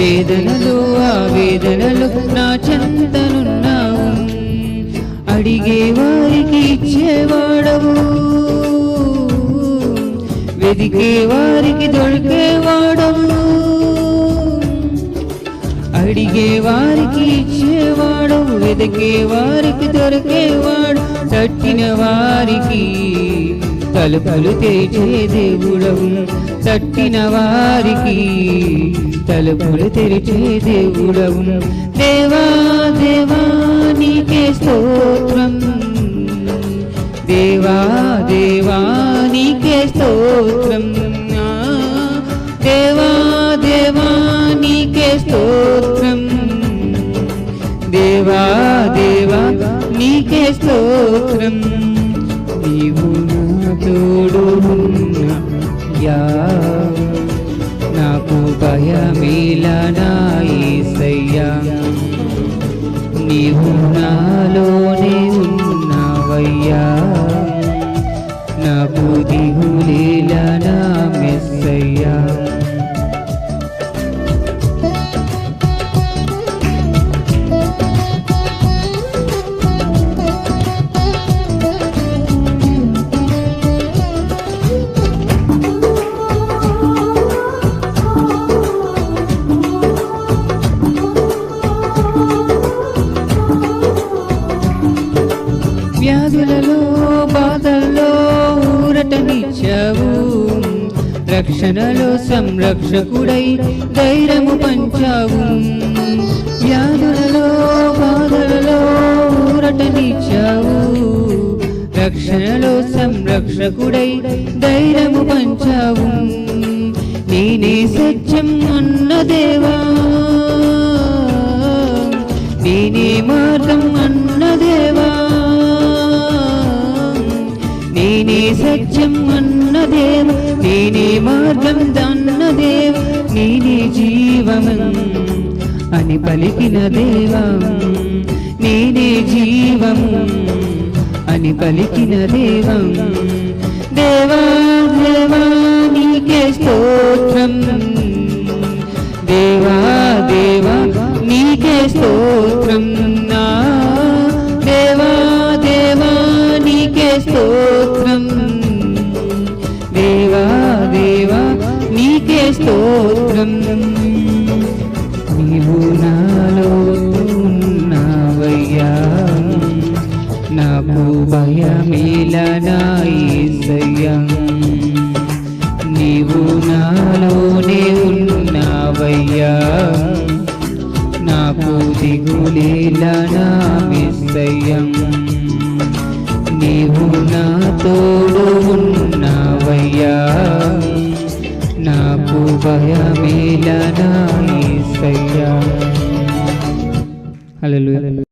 పేదలతో ఆ వేదనలు నా చెంతనున్నావు. అడిగే వారికి ఇచ్చేవాడవు. వెదికే వారికి దొరికేవాడవు. అడిగే వారికి ఇచ్చేవాడు వెదికే వారికి దొరికేవాడు. తట్టిన వారికి తలుపులు తెరిచే దేవుడవు. తట్టిన వారికి తలుపులు తెరిచే దేవుడవు. దేవా దేవా నీకే స్తోత్రం. దేవా దేవా నీకే స్తోత్రం. దేవా దేవా నీకే స్తోత్రం. దేవా దేవా నీకే స్తోత్రం. నీవు నా తోడు యా నాకు భయమేలా నీవు నాలోనే ఉన్నావయ్యా. నా దిగులేలా నా మెస్సయ్యా ఊరటనిచ్చావు రక్షణలో సంరక్షకుడై ధైర్యము పంచావు. వ్యాధులలో బాధలలో ఊరటనిచ్చావు. రక్షణలో సంరక్షకుడై ధైర్యము పంచావు. నేనే సత్యం అన్న దేవా నేనే సత్యం అన్న దేవ నేనే మార్గం అన్న దేవ నేనే జీవమం అని పలికిన దేవా నేనే జీవము అని పలికిన దేవం దేవా దేవా నీకే స్తోత్రం దేవా దేవా నీకే స్తోత్రం ఆనందం నీవు నాలో ఉన్నావయ్యా. నాకు భయమేలా నా నీవు నాలోనే ఉన్నావయ్యా. నాకు దిగులేలా